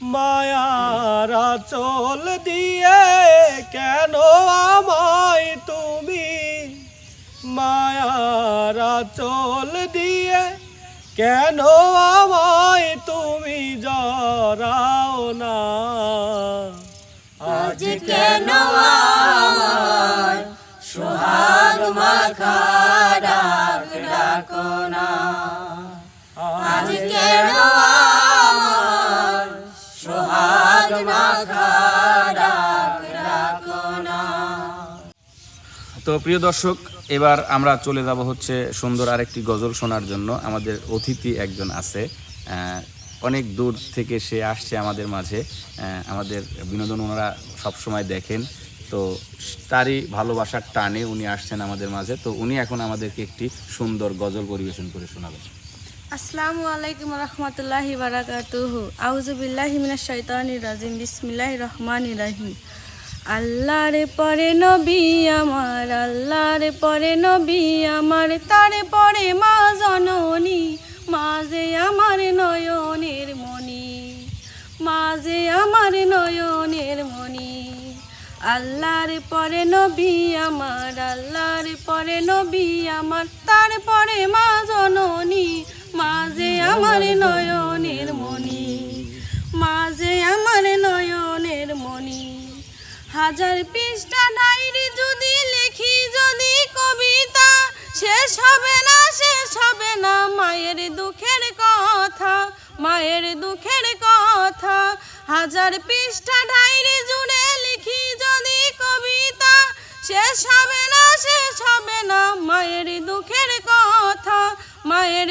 মায়ারা চল দিয়ে কেন আমায় তুমি? মায়ারা চল দিয়ে কেন আমায় তুমি জরাও না? আজ কেন সোহাগ মাখা ডাক ডাকো না? আজ কেন তো প্রিয় দর্শক, এবার আমরা চলে যাব হচ্ছে সুন্দর আরেকটি গজল শোনার জন্য। আমাদের অতিথি একজন আছে। অনেক দূর থেকে সে আসছে আমাদের মাঝে। আমাদের বিনোদন ওনারা সবসময় দেখেন। তো তারই ভালোবাসার টানে উনি আসছেন আমাদের মাঝে। তো উনি এখন আমাদেরকে একটি সুন্দর গজল পরিবেশন করে শোনাবেন। আসসালামু আলাইকুম রহমতুল্লাহি বারাকাতুহু। আউযু বিল্লাহি মিনাশ শাইতানির রাজিম। বিসমিল্লাহির রহমানির রহিম। আল্লাহর পরে নবী আমার, আল্লাহর পরে নবী আমার, তারে পরে মা জননী, মাঝে আমার নয়নের মণি, মাঝে আমার নয়নের মণি। আল্লাহর পরে নবী আমার, আল্লাহর পরে নবী আমার তারপরে মা জননী মাঝে আমার নয়নের মণি, মাঝে আমার নয়নের মণি। হাজার পৃষ্ঠা ডায়েরি যদি লিখি, যদি কবিতা, শেষ হবে না, শেষ হবে না মায়ের দুঃখের কথা, মায়ের দুঃখের কথা। হাজার পৃষ্ঠা ডায়েরি জুড়ে লিখি যদি কবিতা, শেষ হবে না, শেষ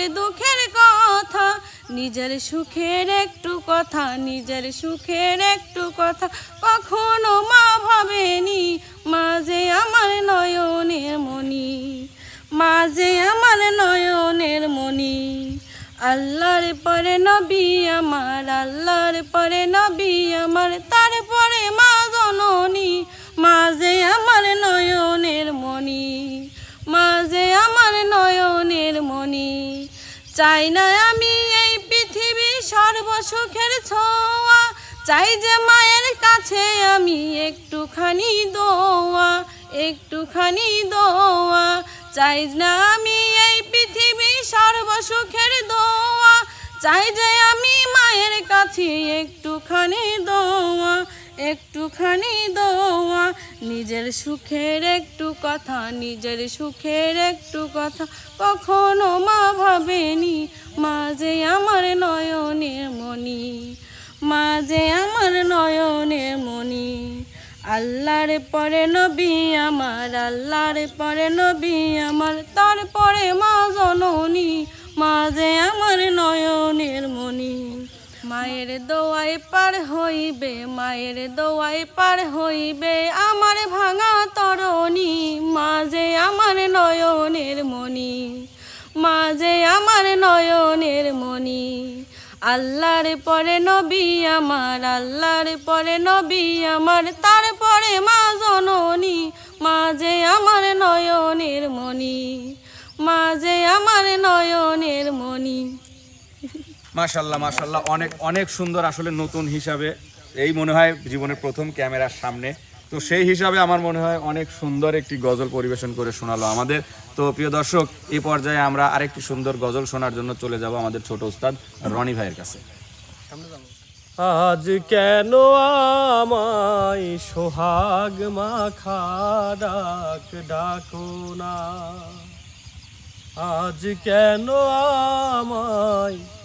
দুঃখের কথা, নিজের সুখের একটু কথা, নিজের সুখের একটু কথা। কখনো মা ভাবেনি, মাঝে আমার নয়নের মণি, মাঝে আমার নয়নের মণি। আল্লাহর পরে নবী আমার, আল্লাহর পরে নবী আমার, তারপরে মা জননী, মাঝে আমার নয়নের মণি, মাঝে আমার নয়নের মণি। চাই না আমি এই পৃথিবী সর্বসুখের ছোঁয়া। চাই যে মায়ের কাছে আমি একটুখানি দোয়া একটুখানি দোয়া। চাই না আমি এই পৃথিবী সর্বসুখের দোয়া। চাই যে আমি মায়ের কাছে একটুখানি দোয়া। একটুখানি দোয়া, নিজের সুখের একটু কথা, নিজের সুখের একটু কথা। কখনো মা ভাবেনি মাঝে আমার নয়নের মণি মাঝে আমার নয়নের মণি। আল্লাহর পরে নবী আমার, আল্লাহর পরে নবী আমার, তারপরে মা জননী মাঝে আমার নয়নের মণি। মায়ের দোয়ায় পার হইবে, মায়ের দোয়ায় পার হইবে। আমার ভাঙা তরণী, মাঝে আমার নয়নের মণি, মাঝে আমার নয়নের মণি। আল্লাহর পরে নবী আমার, আল্লাহর পরে নবী আমার, তারপরে মা জননী, মাঝে আমার নয়নের মণি। মাশাল্লাহ মাশাল্লাহ অনেক অনেক সুন্দর আসলে নতুন হিসাবে। এই মনে হয় জীবনের প্রথম ক্যামেরার সামনে। তো সেই হিসাবে আমার মনে হয় অনেক সুন্দর একটি গজল পরিবেশন করে শোনালো আমাদের। তো প্রিয় দর্শক এই পর্যায়ে আমরা আরেকটি সুন্দর গজল শোনার জন্য চলে যাব আমাদের ছোট উস্তাদ রনি ভাইয়ের কাছে। আজ কেন আমায় সোহাগ মাখা ডাক ডাকো না? আজ কেন আমায়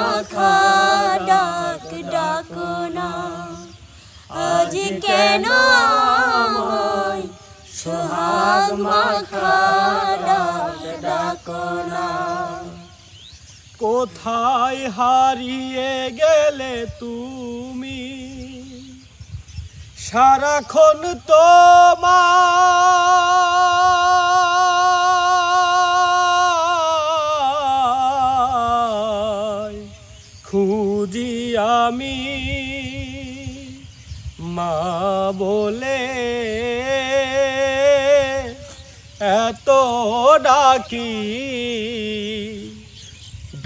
মাখা ডাক ডাকো না। আজ কেন আমায় সোহাগ মাখা ডাক ডাকো না? কোথায় হারিয়ে গেলে তুমি? সারাক্ষণ তোমার খুঁজি আমি। মা বলে এত ডাকি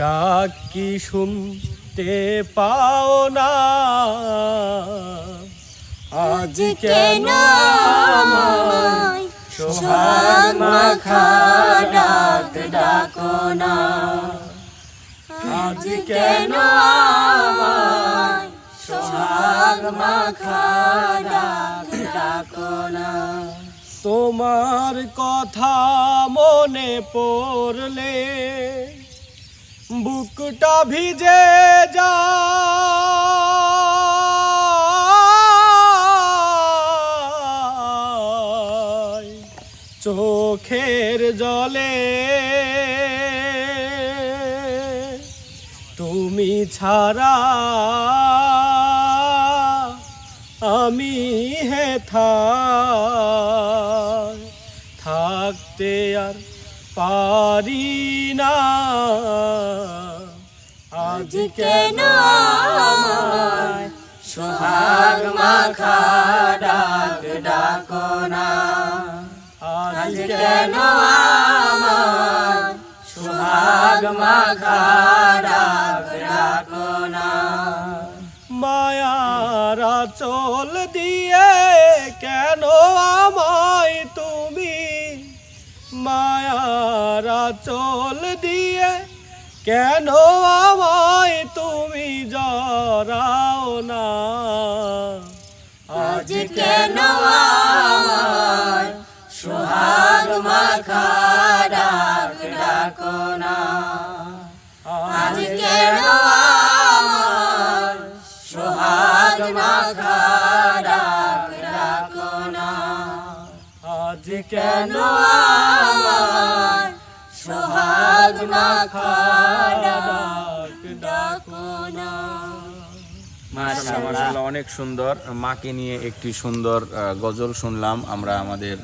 ডাকি শুনতে পাও না। আজ কেন সোহাগ মাখা ডাক ডাকো না? আজ কেন সোহাগ মাখা তোমার কথা মনে পড়লে বুকটা ভিজে যা চোখের জলে ছাড়া আমি হেথা থাকতে আর পারি না। আজ কেন সোহাগ মাখা ডাক ডাকো না? আজ কেন সোহাগ মাখা ডাক ডাকো মায়ারা চল দিয়ে কেন আমায় তুমি? মায়ারা চল দিয়ে কেন আমায় তুমি জরাও না? আজ কেন সোহাগ মাখা ডাক ডাকো না? আজ কেন সোহাগ মাখা ডাক ডাকো না আজ কেন আমায় সোহাগ মাখা ডাক ডাক ডাকো না মাশাআল্লাহ অনেক সুন্দর। মাকে নিয়ে একটি সুন্দর গজল শুনলাম আমরা আমাদের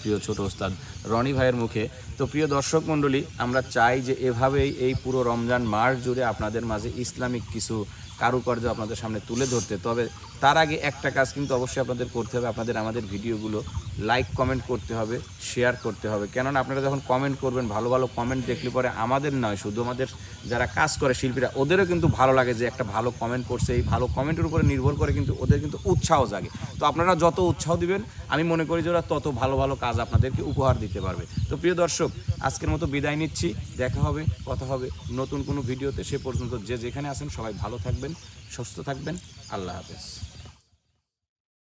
প্রিয় ছোট ওস্তাদ রনি ভাইয়ের মুখে। তো প্রিয় দর্শক মণ্ডলী আমরা চাই যে এভাবেই এই পুরো রমজান মাস জুড়ে আপনাদের মাঝে ইসলামিক কিছু কারুকার্য আপনাদের সামনে তুলে ধরতে। তবে তার আগে একটা কাজ কিন্তু অবশ্যই আপনাদের করতে হবে, আপনাদের আমাদের ভিডিওগুলো লাইক কমেন্ট করতে হবে শেয়ার করতে হবে। কেননা আপনারা যখন কমেন্ট করবেন, ভালো ভালো কমেন্ট দেখলে পরে আমাদের নয়, শুধু আমাদের যারা কাজ করে শিল্পীরা, ওদেরও কিন্তু ভালো লাগে যে একটা ভালো কমেন্ট করছে। এই ভালো কমেন্টের উপরে নির্ভর করে কিন্তু ওদের কিন্তু উৎসাহ জাগে। তো আপনারা যত উৎসাহ দিবেন, আমি মনে করি যে ওরা তত ভালো ভালো কাজ আপনাদেরকে উপহার দিতে পারবে। তো প্রিয় দর্শক, আজকের মতো বিদায় নিচ্ছি। দেখা হবে, কথা হবে নতুন কোনো ভিডিওতে, সে পর্যন্ত যে যেখানে আছেন সবাই ভালো থাকবেন, সুস্থ থাকবেন। আল্লাহ হাফেজ।